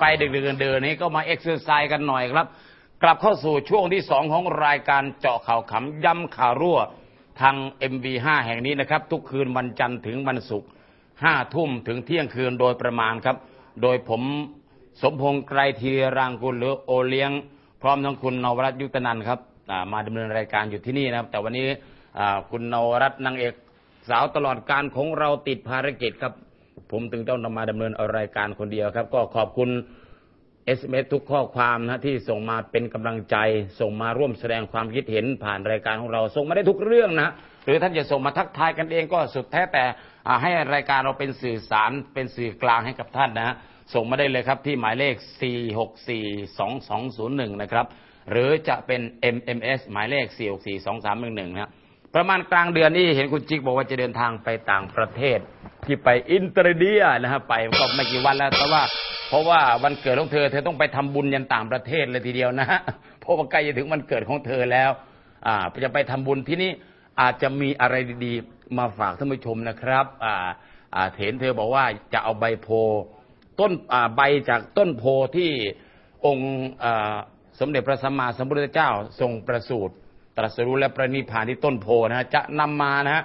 ไปดึกๆเดินนี้ก็มาเอ็กซ์ไซส์กันหน่อยครับ กลับเข้าสู่ช่วงที่สองของรายการเจาะข่าวขำย้ำข่าวรั่วทาง MV5 แห่งนี้นะครับ ทุกคืนวันจันทร์ถึงวันศุกร์ห้าทุ่มถึงเที่ยงคืนโดยประมาณครับ โดยผมสมพงษ์ไกรธีรางกุลหรือโอเลี้ยง พร้อมทั้งคุณนวรัตยุตนันครับมาดำเนินรายการอยู่ที่นี่นะครับ แต่วันนี้คุณนวรัตนางเอกสาวตลอดการของเราติดภารกิจครับ ผมถึงต้องนำมาดำเนินรายการคนเดียวครับ ก็ขอบคุณ SMS ทุกข้อความนะที่ส่งมาเป็นกำลังใจ ส่งมาร่วมแสดงความคิดเห็นผ่านรายการของเรา ส่งมาได้ทุกเรื่องนะหรือท่านจะส่งมาทักทายกันเองก็สุดแท้แต่ให้รายการเราเป็นสื่อสารเป็นสื่อกลางให้กับท่านนะส่งมาได้เลยครับที่หมายเลข 4642201 นะครับ หรือจะเป็น MMS หมายเลข 4642311 นะประมาณกลางเดือนนี้เห็นคุณจิ๊กบอกว่าจะเดินทางไปต่างประเทศ ที่ไปอินเตอร์เดียนะครับไปก็ไม่กี่วันแล้วแต่ว่า เพราะว่าวันเกิดของเธอ เธอต้องไปทำบุญยันต่างประเทศเลยทีเดียวนะฮะเพราะว่าใกล้จะถึงวันเกิดของเธอแล้ว อ่าจะไปทำบุญที่นี่อาจจะมีอะไรดีๆ มาฝากท่านผู้ชมนะครับ อ่าอ่าเถนเธอบอกว่าจะเอาใบโพต้นอ่าใบจากต้นโพที่องค์อ่าสมเด็จพระสัมมาสัมพุทธเจ้าทรงประสูติตรัสรู้และประนิพพานที่ต้นโพนะฮะจะนำมานะฮะ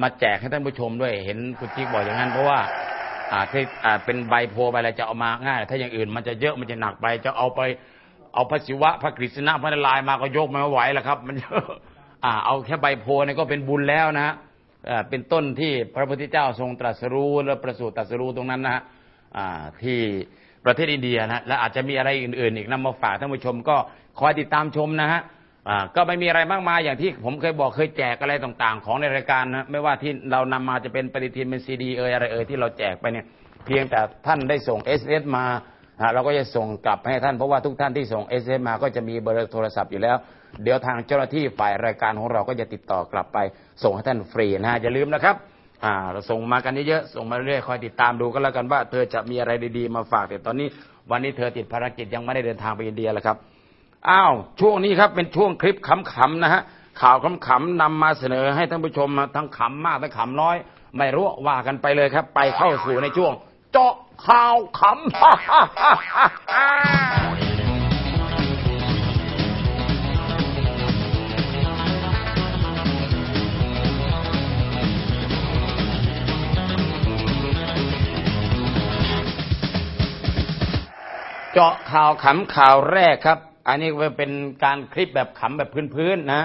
มาแจกให้ท่านผู้ชมด้วยเห็นคุณจิ๊กบอกอย่างนั้น เพราะว่าอ่าที่อ่าเป็นใบโพใบอะไรจะเอามาง่าย ถ้าอย่างอื่นมันจะเยอะมันจะหนักไป จะเอาไปเอาพระศิวะพระกฤษณะพระนารายณ์มาก็ยกไม่ไหวแล้วครับ มันเยอะอ่า เอาแค่ใบโพนี่ก็เป็นบุญแล้วนะฮะอ่าเป็นต้นที่พระพุทธเจ้าทรงตรัสรู้และประสูติตรัสรู้ตรงนั้นนะฮะอ่าที่ประเทศอินเดียนะและอาจจะมีอะไรอื่น ๆ อีกนำมาฝากท่านผู้ชมก็คอยติดตามชมนะฮะ อ่าก็ไม่มีอะไรมากมายอย่างที่ผมเคยบอกเคยแจกอะไรต่างๆ ของในรายการนะไม่ว่าที่เรานำมาจะเป็นปฏิทินเป็นซีดีเอยอะไรเอยที่เราแจกไปเนี่ย เพียงแต่ท่านได้ส่งเอสเอสมาอ่าเราก็จะส่งกลับให้ท่านเพราะว่าทุกท่านที่ส่งเอสเอสมาก็จะมีเบอร์โทรศัพท์อยู่แล้ว เดี๋ยวทางเจ้าหน้าที่ฝ่ายรายการของเราก็จะติดต่อกลับไป ส่งให้ท่านฟรีนะฮะอย่าลืมนะครับอ่าเราส่งมากันเยอะๆส่งมาเรื่อยๆคอยติดตามดูก็แล้วกันว่า เธอจะมีอะไรดีๆมาฝากแต่ตอนนี้วันนี้เธอติดภารกิจยังไม่ได้เดินทางไปอินเดียแล้วครับ อ้าว ช่วงนี้ครับเป็นช่วงคลิปขำๆนะฮะข่าวขำๆนำมาเสนอให้ท่านผู้ชมนะทั้งขำมากและขำน้อย ไม่รู้ว่ากันไปเลยครับ ไปเข้าสู่ในช่วง เจาะข่าวขำเจาะข่าวขำข่าวแรกครับ อันนี้เป็นการคลิปแบบขำแบบพื้นๆนะ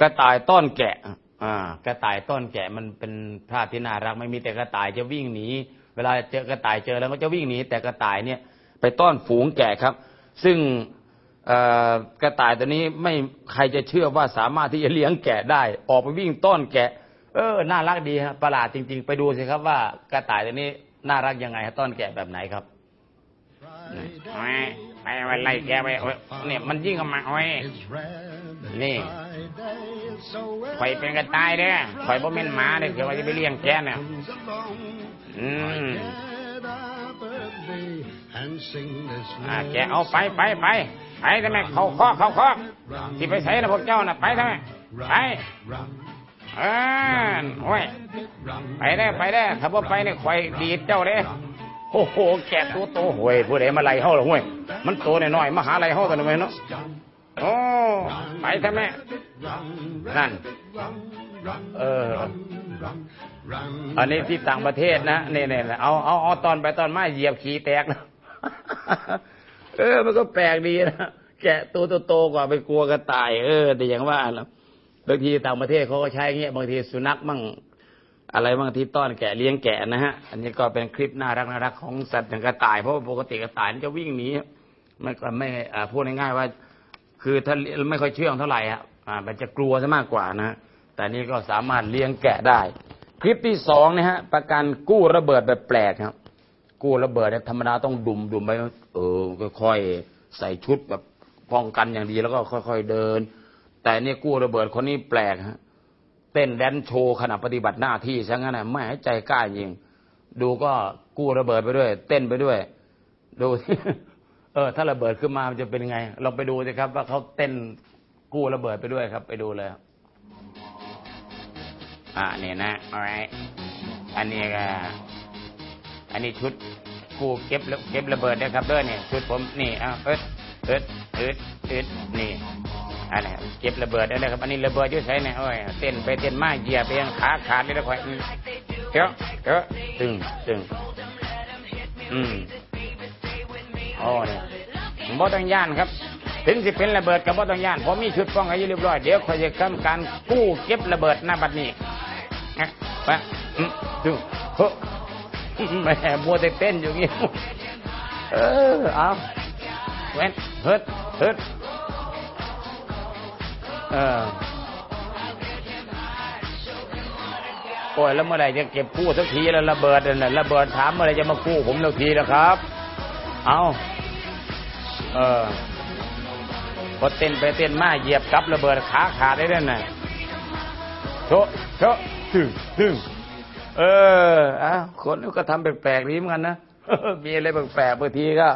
กระต่ายต้อนแกะอ่ากระต่ายต้อนแกะมันเป็นภาที่น่ารักไม่มีแต่กระต่ายจะวิ่งหนีเวลาเจอกระต่ายเจอแล้วก็จะวิ่งหนีแต่กระต่ายเนี่ย ไปต้อนฝูงแกะครับ ซึ่งกระต่ายตัวนี้ไม่ใครจะเชื่อว่าสามารถที่จะเลี้ยงแกะได้ ออกไปวิ่งต้อนแกะ เออน่ารักดีฮะประหลาดจริง ๆ ไปดูสิครับว่ากระต่ายตัวนี้น่ารักยังไงฮะต้อนแกะแบบไหนครับ ไปไปไปไล่แกไปเนี่ยมันยิ่งกับมาเอาไว้นี่ข่อยเป็นกระต่ายเด้อข่อยบ่แม่นหมาเด้อคือว่าจะไปเลี้ยงแกเนี่ยอืมอ่าแกเอาไปไปไปไปทำไมเขาคอกเขาคอกที่ไปใส่นะพวกเจ้าน่ะไปทำไมไปเออโอ้ยไปได้ไปได้ถ้าบ่ไปเนี่ยข่อยดีดเจ้าเด้โอ้โหแกตัวโตห่วยผู้ใดมาไล่เฮาล่ะห่วย มันโตน้อยๆมหาไล่เฮาตัวนี้ไหมเนาะโอ้ไปทำไมนั่น เออ อันนี้ที่ต่างประเทศนะเนี่ยเนี่ยเอาเอาเอาตอนไปตอนมาเหยียบขี้แตกนะเออ มันก็แปลกดีนะแกะตัวโตๆกว่าไปกลัวกระต่าย เออ แต่อย่างว่านะบางทีต่างประเทศเขาก็ใช้เงี้ยบางทีสุนัขมั่งอะไรบางทีต้อนแกะเลี้ยงแกะนะฮะ อันนี้ก็เป็นคลิปน่ารักน่ารักของสัตว์อย่างกระต่ายเพราะว่าปกติกระต่ายจะวิ่งหนี ไม่ก็ไม่อ่าพูดง่ายๆว่า คือถ้าไม่ค่อยเชื่องเท่าไหร่อะอ่ามันจะกลัวซะมากกว่านะแต่นี่ก็สามารถเลี้ยงแกะได้ คลิปที่สองนะฮะ ประกันกู้ระเบิดแบบแปลกครับ กู้ระเบิดเนี่ยธรรมดาต้องดุมดุมไปเออค่อยๆใส่ชุดแบบป้องกันอย่างดีแล้วก็ค่อยๆเดิน แต่เนี่ยกู้ระเบิดคนนี้แปลกฮะเต้นแดนโชว์ขณะปฏิบัติหน้าที่ซะงั้นนะไม่ให้ใจกล้าจริง ดูก็กู้ระเบิดไปด้วย เต้นไปด้วย ดู เออ ถ้าระเบิดขึ้นมามันจะเป็นไงลองไปดูสิครับ ว่าเขาเต้นกู้ระเบิดไปด้วยครับ ไปดูเลยอ่าเนี่ยนะเอาไว้อันนี้ก็อันนี้ชุดกู้เก็บเก็บระเบิดนะครับเด้อเนี่ยชุดผมนี่เอาเอิดเอิดเอิดเอิดนี่อันนี้ครับเก็บระเบิดได้เลยครับ อันนี้ระเบิดยุ่ใส่เนี่ยโอ้ยเต้นไปเต้นมาเหยียบไปยังขาขาดเลยล้วค่อยเจ้าเจ้าตึงตึงอืม โอ้เนี่ยบ่ต้องย่านครับ ถึงสิเป็นระเบิดกับบ่ต้องย่านผมมีชุดป้องกันอยู่เรียบร้อยเดี๋ยวคอยจะทำการกู้เก็บระเบิดหน้าบัดนี้นะไปดึงเฮ้อแหม่บัวแต่เต้นอยู่งี้เออเอาเว้นเฮิดเฮิดเออโอ้ยแล้วเมื่อไหร่จะเก็บกู้สักทีแล้วระเบิดน่ะระเบิดถามเมื่อไหร่จะมากู้ผมสักทีนะครับ เอา เออพอเต้นไปเต้นมาเหยียบกับระเบิดขาขาดได้ด้วยน่ะโชะโชะตึงตึงเอออะคนก็ทำแปลกๆนี้เหมือนกันนะมีอะไรแปลกๆบางทีก็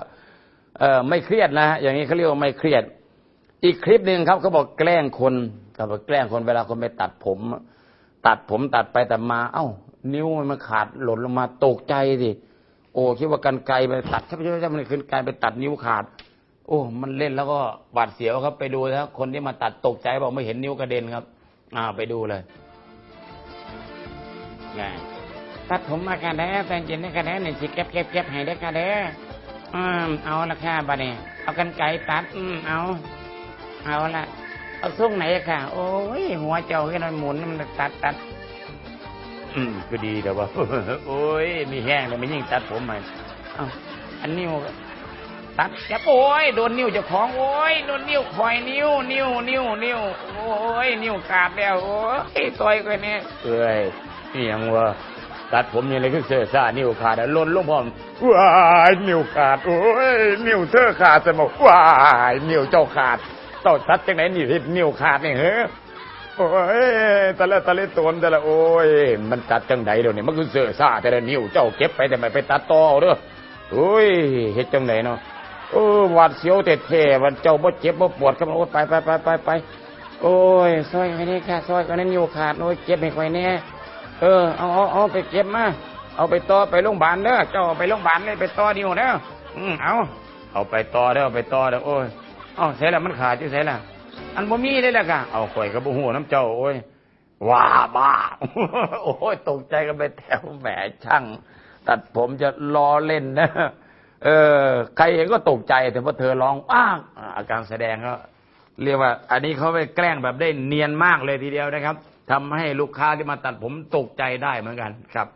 เออไม่เครียดนะอย่างนี้เขาเรียกว่าไม่เครียด อีกคลิปหนึ่งครับเขาบอกแกล้งคนเขาบอกแกล้งคนเวลาคนไปตัดผม ตัดผมตัดไปตัดมา เอ้า นิ้วมันขาดหล่นลงมาตกใจสิโอ้คิดว่ากันไกลไปตัดถ้าไม่ใช่มันขึ้นไกลไปตัดนิ้วขาด โอ้ มันเล่นแล้วก็หวาดเสียวครับ ไปดูนะคนที่มาตัดตกใจบอกไม่เห็นนิ้วกระเด็นครับ อ่าไปดูเลยไงตัดผมมากระแด้แต่จริงๆกระแด้เนี่ยสิเก็บเก็บเก็บให้ได้กระแด้อืมเอาละค่ะบัดนี้เอากันไกลตัด อืมเอา เอาละเอาซุ้งไหนค่ะ โอ้ยหัวเจ้าแค่นั้นหมุนมันตัดตัด อืมก็ดีแต่ว่า โอ้ยมีแห้งเลยไม่ยิ่งตัดผมมันเอ้าอันนิ้ว ตัดจับโอ้ยโดนนิ้วเจ้าของโอ้ยโดนนิ้วคอยนิ้ว นิ้วนิ้วนิ้วโอ้ยนิ้วขาดแล้วโอ้ยต่อยกันเนี่ยเอ้ยนี่ยังวะตัดผมยังไงก็เสือซ่านิ้วขาดอะหล่นลงพร้อมว้ายนิ้วขาดโอ้ยนิ้วเธอขาดจะบอกว้ายนิ้วเจ้าขาดเต้าตัดจังไหนนี่ที่นิ้วขาดเนี่ยเฮ้อโอ้ยตะละตะละตนแต่ละโอ้ยมันตัดจังไดเดี๋ยวนี้มันคือเสือซ่าแต่ละนิ้วเจ้าเก็บไปแต่ไม่ไปตัดต่อเอาเด้อโอ้ยเฮ็ดจังไดเนาะ โอ้หวาดเสียวแต่แท้ๆวันเจ้าบ่เจ็บบ่ปวดครับโอ้ยไปไปไปไปไปโอ้ยซอยไปนี่ค่ะซอยกันนั้นนิ้วขาดโอ้ยเจ็บไม่ค่อยแน่เออเอาเอาเอาไปเก็บมาเอาไปต่อไปโรงพยาบาลเด้อเจ้าไปโรงพยาบาลเลยไปต่อนิ้วเด้ออืมเอาเอาไปต่อเด้อไปต่อเด้อโอ้ยเอาใส่ละมันขาดอยู่ใส่ละอันบ่มีเลยล่ะค่ะเอาข่อยกับบ่ฮู้น้ำเจ้าโอ้ยว้าบ้าโอ้ยตกใจกันไปแถวแหมช่าง ตัดผมจะล้อเล่นนะ เออใครเห็นก็ตกใจแต่พอเธอร้องอ้างอาการแสดงก็เรียกว่า อันนี้เขาไปแกล้งแบบได้เนียนมากเลยทีเดียวนะครับทำให้ลูกค้าที่มาตัดผมตกใจได้เหมือนกันครับ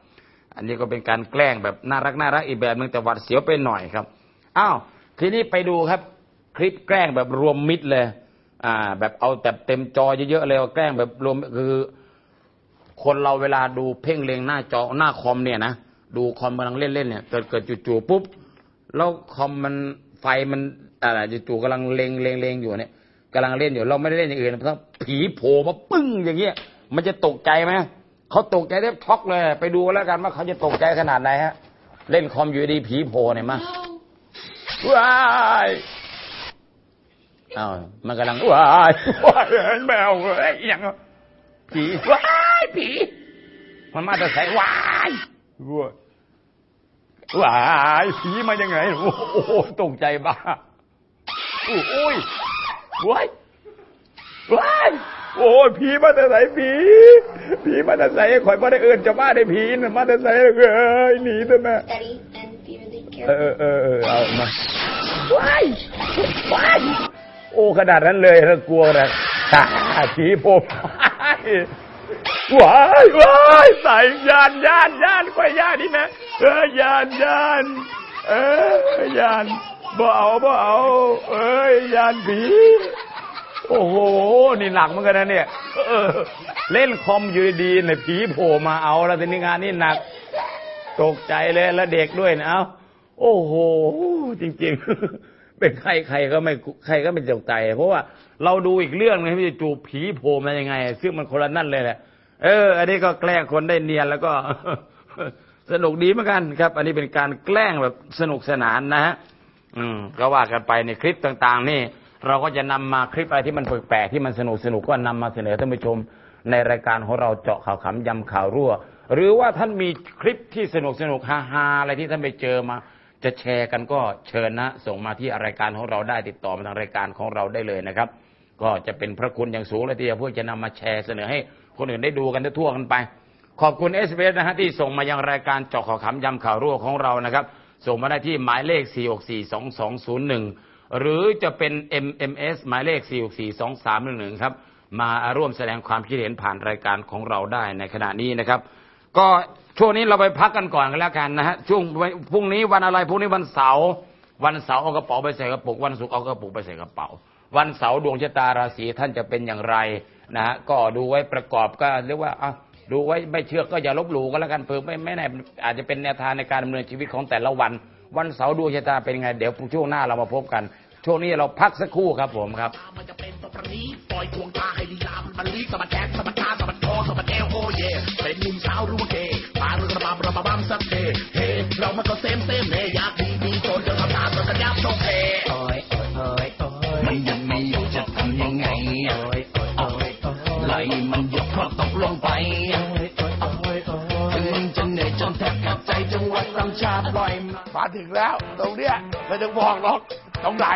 อันนี้ก็เป็นการแกล้งแบบน่ารักน่ารักอีกแบบนึงแต่หวัดเสียวไปหน่อยครับอ้าวทีนี้ไปดูครับ คลิปแกล้งแบบรวมมิตรเลย อ่า แบบเอาแต่เต็มจอเยอะๆเลยแกล้งแบบรวมคือคนเราเวลาดูเพ่งเล็งหน้าจอหน้าคอมเนี่ยนะดูคอมกำลังเล่นๆเนี่ยเกิดเกิดจู่ๆปุ๊บ แล้วคอมมันไฟมันอะไรจู่ๆกำลังเล็งเล็งเล็งอยู่เนี่ยกำลังเล่นอยู่ เราไม่ได้เล่นอย่างอื่นเพราะผีโผล่มาปึ้งอย่างเงี้ย มันจะตกใจไหมเขาตกใจได้ช็อกเลย ไปดูแล้วกันว่าเขาจะตกใจขนาดไหนฮะ เล่นคอมอยู่ดีผีโผล่เนี่ยมาว้ายอ้าวมันกำลังว้ายว้ายแมวเอ้ยอหย่างผีว้ายผีมันมาแต่ใส่ว้ายว้าย ว้ายผีมายังไง โอ้โหตกใจบ้าโอ้ยว้ายว้ายโอ้ยผีมาแต่ใส่ผีผีมาแต่ใส่ข่อยมาได้เอินจะมาได้ผีน่ะมาแต่ใส่เอ้ยหนีเถอะแม่ Steady and be really เอ careful. อเออเออเอามาว้ายว้ายโอ้ขนาดนั้นเลยเรากลัวนะตาผีโผล่ ว้ายว้ายใส่ยานยานยานควายยานนี่นะเออยานยานเออยานบ่เอาบ่เอา เอ้ยยานผีโอ้โห นี่หนักเหมือนกันนะเนี่ยเออเล่นคอมอยู่ดีๆเนี่ยผีโผล่มาเอาแล้วทีนี้งานนี่หนัก ตกใจเลยแล้วเด็กด้วยนะเอาโอ้โห จริง ๆ เป็นใครใครก็ไม่ใครก็ไม่ตกใจ เพราะว่าเราดูอีกเรื่องหนึงที่จูบผีโผล่มายังไง ซึ่งมันคนละนั่นเลยแหละ เออ อันนี้ก็แกล้งคนได้เนียนแล้วก็สนุกดีเหมือนกันครับ อันนี้เป็นการแกล้งแบบสนุกสนานนะฮะอืมก็ว่ากันไปในคลิปต่าง ๆ นี่ เราก็จะนำมาคลิปอะไรที่มันแปลกๆที่มันสนุกสนุกก็นำมาเสนอท่านผู้ชม ในรายการของเราเจาะข่าวขำยำข่าวรั่ว หรือว่าท่านมีคลิปที่สนุกสนุกฮาๆอะไรที่ท่านไปเจอมา จะแชร์กันก็เชิญนะ ส่งมาที่รายการของเราได้ติดต่อมาทางรายการของเราได้เลยนะครับ ก็จะเป็นพระคุณอย่างสูงเลยทีเดียวเพื่อจะนำมาแชร์เสนอให้ คนอื่นได้ดูกันทั่วกันไป ขอบคุณเอสเนะฮะที่ส่งมายังรายการเจาะข่าวขำยำข่าวรั่วของเรานะครับ ส่งมาได้ที่หมายเลข 4642201 หรือจะเป็น MMS หมายเลข 4642311 ครับ มาร่วมแสดงความคิดเห็นผ่านรายการของเราได้ในขณะนี้นะครับ ก็ช่วงนี้เราไปพักกันก่อนกันแล้วกันนะฮะช่วงพรุ่งนี้วันอะไรพรุ่งนี้วันเสาร์วันเสาร์เอากระเป๋าไปใส่กระปุกวันศุกร์เอากระปุกไปใส่กระเป๋า วันเสาร์ดวงชะตาราศีท่านจะเป็นอย่างไรนะฮะก็ดูไว้ประกอบก็เรียกว่าอะดูไว้ไม่เชื่อก็อย่าลบหลู่ก็แล้วกันเพิ่มไม่ไม่แน่อาจจะเป็นแนวทางในการดำเนินชีวิตของแต่ละวัน วันเสาร์ดวงชะตาเป็นไง เดี๋ยวช่วงหน้าเรามาพบกัน ช่วงนี้เราพักสักครู่ครับผมครับมันจะเป็นตัวประนี้ปล่อยทวงตาให้ลีลามันลีสะบัดแขนสะบัดขาสมัดคอสมัดเอวโอเย่เป็นหนุ่มสาวรู้เกย์ปาเรือระบำระบำสักเทเฮเรามันก็เซมเซมเนอยากดีดีโจนจะทำตามตัวกันยับโชคเท องไปยโอ้ยโอ้ยอ้ถึงยมึงจะเหนื่อยจนแทบขาดใจจังหวัดลำชาปล่อยมาถึงแล้วตรงเนี้ยไม่ต้องบอกหรอกตรงไหน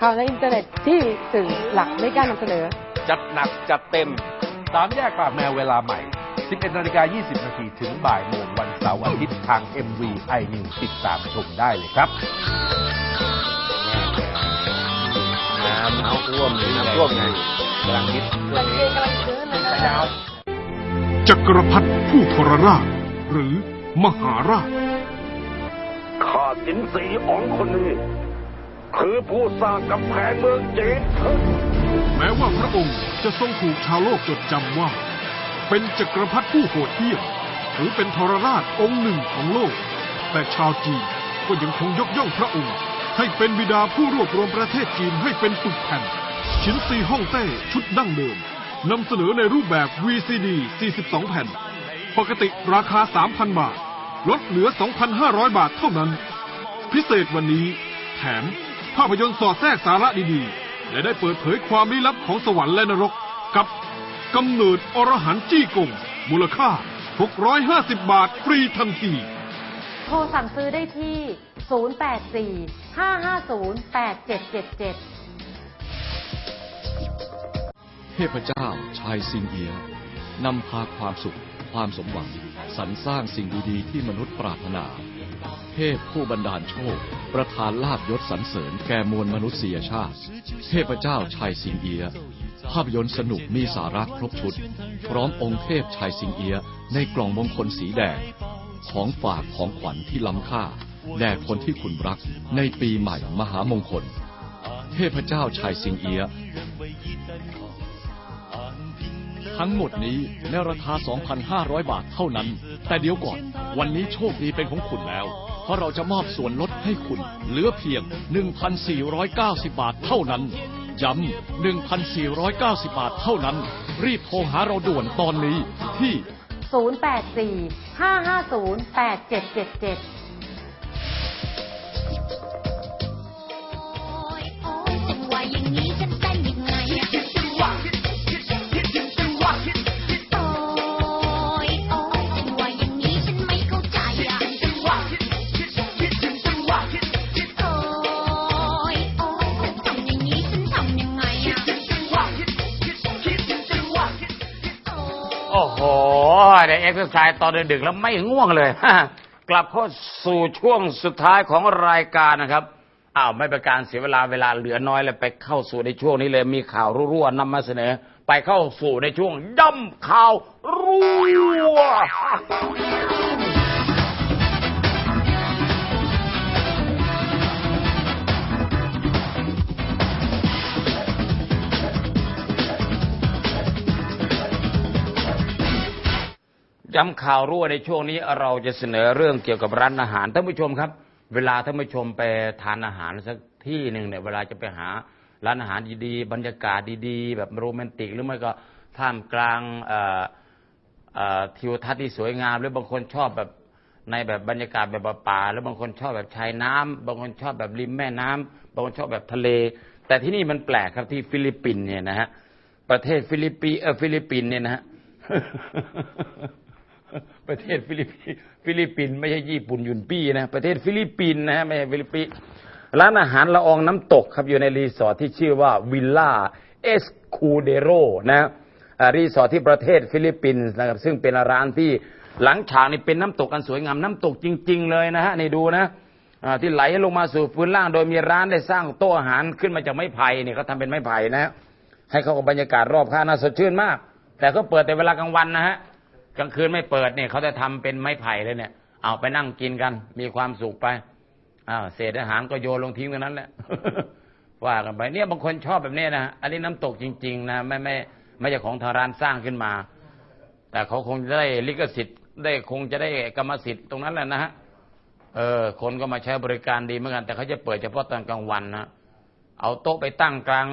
ข่าวในอินเทอร์เน็ตที่สื่อหลักไม่กล้านำเสนอ จัดหนักจัดเต็มสามแยกปากแมวเวลาใหม่ 11นาฬิกา20นาทีถึงบ่ายโมงวันเสาร์อาทิตย์ทาง MV i n e w ติดตามชมได้เลยครับน้ำน้ำท่วมน้ำท่วมไง กำลังคิดจักรพรรดิผู้ทรราช หรือมหาราชข้าสินสีอ๋องคนนี้ คือผู้สร้างกำแพงเมืองจีนแม้ว่าพระองค์จะทรงถูกชาวโลกจดจำว่า เป็นจักรพรรดิผู้โหดเหี้ยมหรือเป็นทรราชองค์หนึ่งของโลก แต่ชาวจีนก็ยังคงยกย่องพระองค์ ให้เป็นบิดาผู้รวบรวมประเทศจีนให้เป็นปึกแผ่น ชิ้นซีฮ่องเต้ชุดดั้งเดิมนำเสนอในรูปแบบ VCD 42 แผ่น ปกติราคา 3,000 บาท ลดเหลือ 2,500 บาทเท่านั้น พิเศษวันนี้ แถม ภาพยนตร์สอดแทรกสาระดีๆ และได้เปิดเผยความลี้ลับของสวรรค์และนรก กับกำเนิดอรหันต์จี้กง มูลค่า 650 บาทฟรีทันที โทรสั่งซื้อได้ที่ 084 550 8777 เทพเจ้าชายซิงเอียนำพาความสุข ความสมหวังสรรสร้างสิ่งดีๆที่มนุษย์ปรารถนา เทพผู้บันดาลโชค ประทานลาบยศสรรเสริญแก่มวลมนุษยชาติ เทพเจ้าชายซิงเอียภาพยนตร์สนุกมีสาระครบชุด พร้อมองค์เทพชายซิงเอียในกล่องมงคลสีแดง ของฝากของขวัญที่ล้ำค่าแด่คนที่คุณรักในปีใหม่มหามงคล เทพเจ้าชายซิงเอีย ทั้งหมดนี้ในราคา 2,500 บาทเท่านั้น แต่เดี๋ยวก่อน วันนี้โชคดีเป็นของคุณแล้ว เพราะเราจะมอบส่วนลดให้คุณ เหลือเพียง 1,490 บาทเท่านั้น ย้ำ 1,490 บาทเท่านั้น รีบโทรหาเราด่วนตอนนี้ที่ 084 550 8777 ได้เอ็กซ์ไซส์ตอนดึกๆแล้วไม่ง่วงเลย กลับเข้าสู่ช่วงสุดท้ายของรายการนะครับอ้าวไม่เป็นการเสียเวลาเวลาเหลือน้อยเลยไปเข้าสู่ในช่วงนี้เลยมีข่าวรั่วๆนำมาเสนอ ไปเข้าสู่ในช่วงย่ำข่าวรั่ว ย้ำข่าวรั่วในช่วงนี้เราจะเสนอเรื่องเกี่ยวกับร้านอาหารท่านผู้ชมครับ เวลาท่านผู้ชมไปทานอาหารสักที่หนึ่งเนี่ยเวลาจะไปหาร้านอาหารดีๆบรรยากาศดีๆ แบบโรแมนติก หรือไม่ก็ท่ามกลางทิวทัศน์ที่สวยงาม หรือบางคนชอบแบบในแบบบรรยากาศแบบป่าๆแล้วบางคนชอบแบบชายน้ำบางคนชอบแบบริมแม่น้ำบางคนชอบแบบทะเล แต่ที่นี่มันแปลกครับที่ฟิลิปปินส์เนี่ยนะฮะประเทศฟิลิปปีเออฟิลิปปินส์เนี่ยนะฮะ ประเทศฟิลิปปินส์ฟิลิปปินไม่ใช่ญี่ปุ่นยุนปี้นะประเทศฟิลิปปินส์นะฮะไม่ใช่ฟิลิปปินส์ร้านอาหารละอองน้ำตกครับอยู่ในรีสอร์ทที่ชื่อว่าวิลล่าเอสคูเดโรนะรีสอร์ทที่ประเทศฟิลิปปินส์นะครับซึ่งเป็นร้านที่หลังฉากนี่เป็นน้ำตกอันสวยงามน้ำตกจริง ๆ เลยนะฮะนี่ดูนะที่ไหลลงมาสู่พื้นล่าง โดยมีร้านได้สร้างโต๊ะอาหารขึ้นมาจากไม้ไผ่เนี่ยเขาทำเป็นไม้ไผ่นะฮะให้เข้ากับบรรยากาศรอบข้างน่าสดชื่นมาก แต่ก็เปิดแต่เวลากลางวันนะฮะ กลางคืนไม่เปิดเนี่ยเขาจะทำเป็นไม้ไผ่เลยเนี่ย เอาไปนั่งกินกัน มีความสุขไปอ้าวเศษอาหารก็โยนลงทิ้งตรงนั้นแหละว่ากันไป เนี่ยบางคนชอบแบบนี้นะอันนี้น้ำตกจริง ๆ นะไม่ไม่ไม่ใช่ของทางร้านสร้างขึ้นมา แต่เขาคงจะได้ลิขสิทธิ์ ได้คงจะได้กรรมสิทธิ์ตรงนั้นแหละนะฮะเออ คนก็มาใช้บริการดีเหมือนกัน แต่เขาจะเปิดเฉพาะตอนกลางวันนะเอาโต๊ะไปตั้งกลาง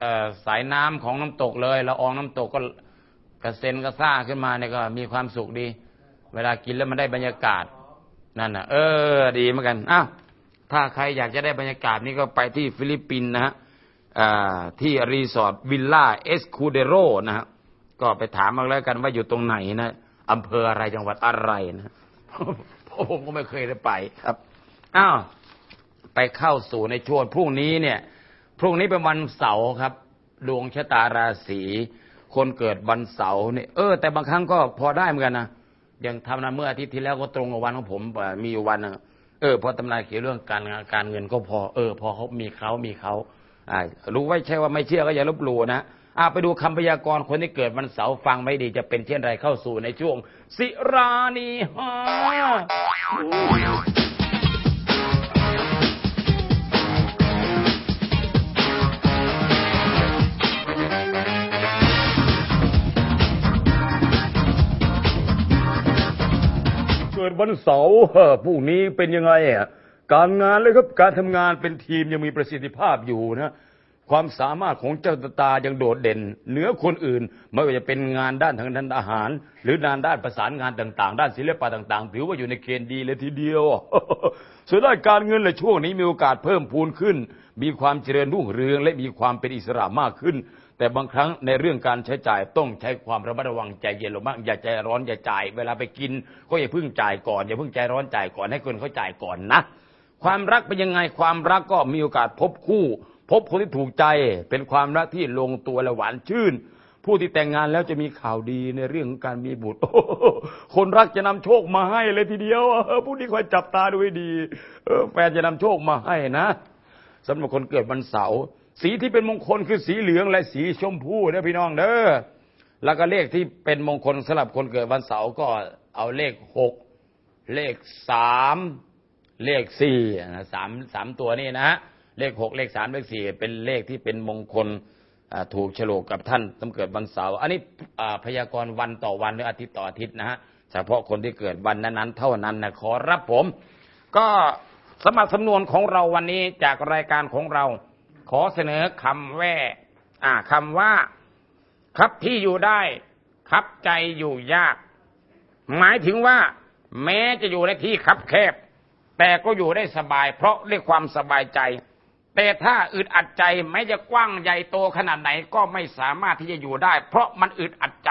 เออสายน้ำของน้ำตกเลยละอองน้ำตกก็ กระเซ็นกระซ่าขึ้นมาเนี่ยก็มีความสุขดี เวลากินแล้วมันได้บรรยากาศนั่นน่ะเออ ดีเหมือนกันอ้าวถ้าใครอยากจะได้บรรยากาศนี่ก็ไปที่ฟิลิปปินส์นะฮะอ่าที่รีสอร์ทวิลล่าเอสคูเดโรนะฮะก็ไปถามมาแล้วกันว่าอยู่ตรงไหนนะอำเภออะไรจังหวัดอะไรนะเพราะผมก็ไม่เคยได้ไปครับอ้าวไปเข้าสู่ในช่วงพรุ่งนี้เนี่ย พรุ่งนี้เป็นวันเสาร์ครับ ดวงชะตาราศี คนเกิดวันเสาร์นี่เออแต่บางครั้งก็พอได้เหมือนกันนะอย่างทำนะเมื่ออาทิตย์ที่แล้วก็ตรงกับวันของผมมีอยู่วันนึงเออพอตำนายเกี่ยวเรื่องการงานการเงินก็พอเออ พอเขามีเขามีเขาอ่ารู้ไว้ใช่ว่าไม่เชื่อก็อย่าลบหลู่นะอาไปดูคำพยากรณ์คนที่เกิดวันเสาร์ฟังไม่ดีจะเป็นเช่นไรเข้าสู่ในช่วง สิรานีฮาิดวันเสาร์พรุ่งนี้เป็นยังไงอะการงานเลยครับการทำงานเป็นทีมยังมีประสิทธิภาพอยู่นะความสามารถของเจ้าตายังโดดเด่น เหนือคนอื่นไม่ว่าจะเป็นงานด้านทางด้านอาหาร หรืองานด้านประสานงานต่าง ๆ ด้านศิลปะต่าง ๆ ถือว่าอยู่ในเกณฑ์ดีเลยทีเดียว ส่วนด้านการเงินในช่วงนี้มีโอกาสเพิ่มพูนขึ้น มีความเจริญรุ่งเรืองและมีความเป็นอิสระมากขึ้น แต่บางครั้งในเรื่องการใช้จ่ายต้องใช้ความระมัดระวังใจเย็นลงมากอย่าใจร้อนอย่าจ่าย เวลาไปกิน ก็อย่าเพิ่งจ่ายก่อนอย่าเพิ่งใจร้อนจ่ายก่อนให้คนเขาจ่ายก่อนนะความรักเป็นยังไงความรักก็มีโอกาสพบคู่ พบคนที่ถูกใจ เป็นความรักที่ลงตัวและหวานชื่น ผู้ที่แต่งงานแล้วจะมีข่าวดีในเรื่องของการมีบุตรคนรักจะนำโชคมาให้เลยทีเดียวเออผู้นี้คอยจับตาดูให้ดีแฟนจะนำโชคมาให้นะสำหรับคนเกิดวันเสาร์ สีที่เป็นมงคลคือสีเหลืองและสีชมพูนะพี่น้องเด้อแล้วก็เลขที่เป็นมงคลสำหรับคนเกิดวันเสาร์ก็เอาเลขหกเลขสามเลขสี่นะสามสามตัวนี่นะ เลขหกเลขสามเลขสี่เป็นเลขที่เป็นมงคลถูกโฉลกกับท่านต้องเกิดวันเสาร์อันนี้พยากรณ์วันต่อวันหรืออาทิตย์ต่ออาทิตย์นะฮะเฉพาะคนที่เกิดวันนั้นๆเท่านั้นนะขอรับผม ก็สมัครสำนวนของเราวันนี้จากรายการของเรา ขอเสนอคำแว่ อ่าคำว่า ครับที่อยู่ได้ ครับใจอยู่ยาก หมายถึงว่า แม้จะอยู่ในที่คับแคบ แต่ก็อยู่ได้สบาย เพราะด้วยความสบายใจ แต่ถ้าอึดอัดใจแม้จะกว้างใหญ่โตขนาดไหนก็ไม่สามารถที่จะอยู่ได้ เพราะมันอึดอัดใจ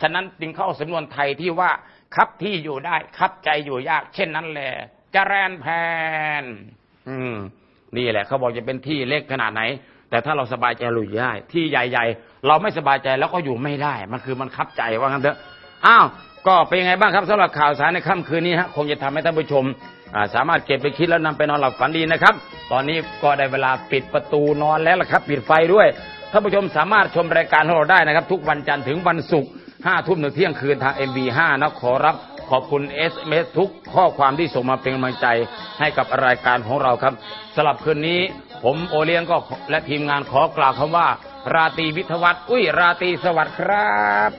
ฉะนั้นจึงเข้าสำนวนไทยที่ว่าคับที่อยู่ได้คับใจอยู่ยาก เช่นนั้นแหละจแรนแพน อืม นี่แหละเขาบอกจะเป็นที่เล็กขนาดไหน แต่ถ้าเราสบายใจเราอยู่ได้ ที่ใหญ่ ๆ เราไม่สบายใจแล้วก็อยู่ไม่ได้ มันคือมันคับใจว่างั้นเถอะอ้าวก็เป็นยังไงบ้างครับสำหรับข่าวสารในค่ำคืนนี้ฮะคงจะทำให้ท่านผู้ชมอ่าสามารถเก็บไปคิดแล้วนำไปนอนหลับฝันดีนะครับ ตอนนี้ก็ได้เวลาปิดประตูนอนแล้วล่ะครับ ปิดไฟด้วยท่านผู้ชมสามารถชมรายการของเราได้นะครับ ทุกวันจันทร์ถึงวันศุกร์ห้าทุ่มถึงเที่ยงคืนทาง MV5 นะขอรับ ขอบคุณเอสเมสทุกข้อความที่ส่งมาเป็นกำลังใจให้กับรายการของเราครับสลับคืนนี้ ผมโอเลี้ยงก็และทีมงานขอกล่าวคำว่า ราตรีวิทวัตอุ้ย ราตรีสวัสดิ์ครับ